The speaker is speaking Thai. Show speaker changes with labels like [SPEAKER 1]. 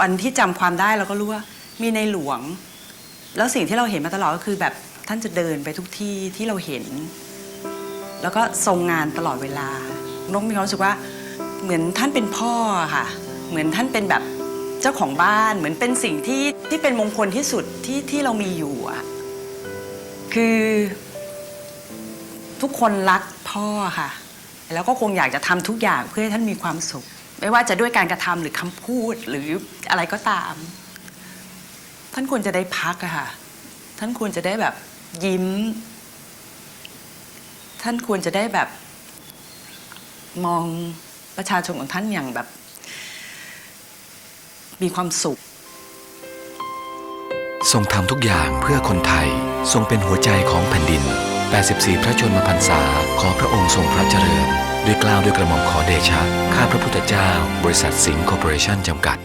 [SPEAKER 1] วันที่จำความได้เราก็รู้ว่ามีในหลวง แล้วสิ่งที่เราเห็นมาตลอดก็คือแบบท่านจะเดินไปทุกที่ที่เราเห็น แล้วก็ทรงงานตลอดเวลานกมีความรู้สึกว่าเหมือนท่านเป็นพ่อค่ะ เหมือนท่านเป็นแบบเจ้าของบ้าน เหมือนเป็นสิ่งที่ที่เป็นมงคลที่สุดที่ที่เรามีอยู่อะคือทุกคนรักพ่อค่ะ แล้วก็คงอยากจะทำทุกอย่างเพื่อให้ท่านมีความสุข ไม่ว่าจะด้วยการกระทำหรือคำพูดหรืออะไรก็ตาม ท่านควรจะได้พักอะค่ะ ท่านควรจะได้แบบยิ้ม ท่านควรจะได้แบบ มองประชาชนของท่านอย่างแบบ มีความสุข
[SPEAKER 2] ทรงทำทุกอย่างเพื่อคนไทย ทรงเป็นหัวใจของแผ่นดิน 84 พระชนมพรรษา ขอพระองค์ทรงพระเจริญ ด้วยกล้าวด้วยกระหม่อมขอเดชะ ข้าพระพุทธเจ้า บริษัทสิงห์คอร์ปอเรชั่นจำกัด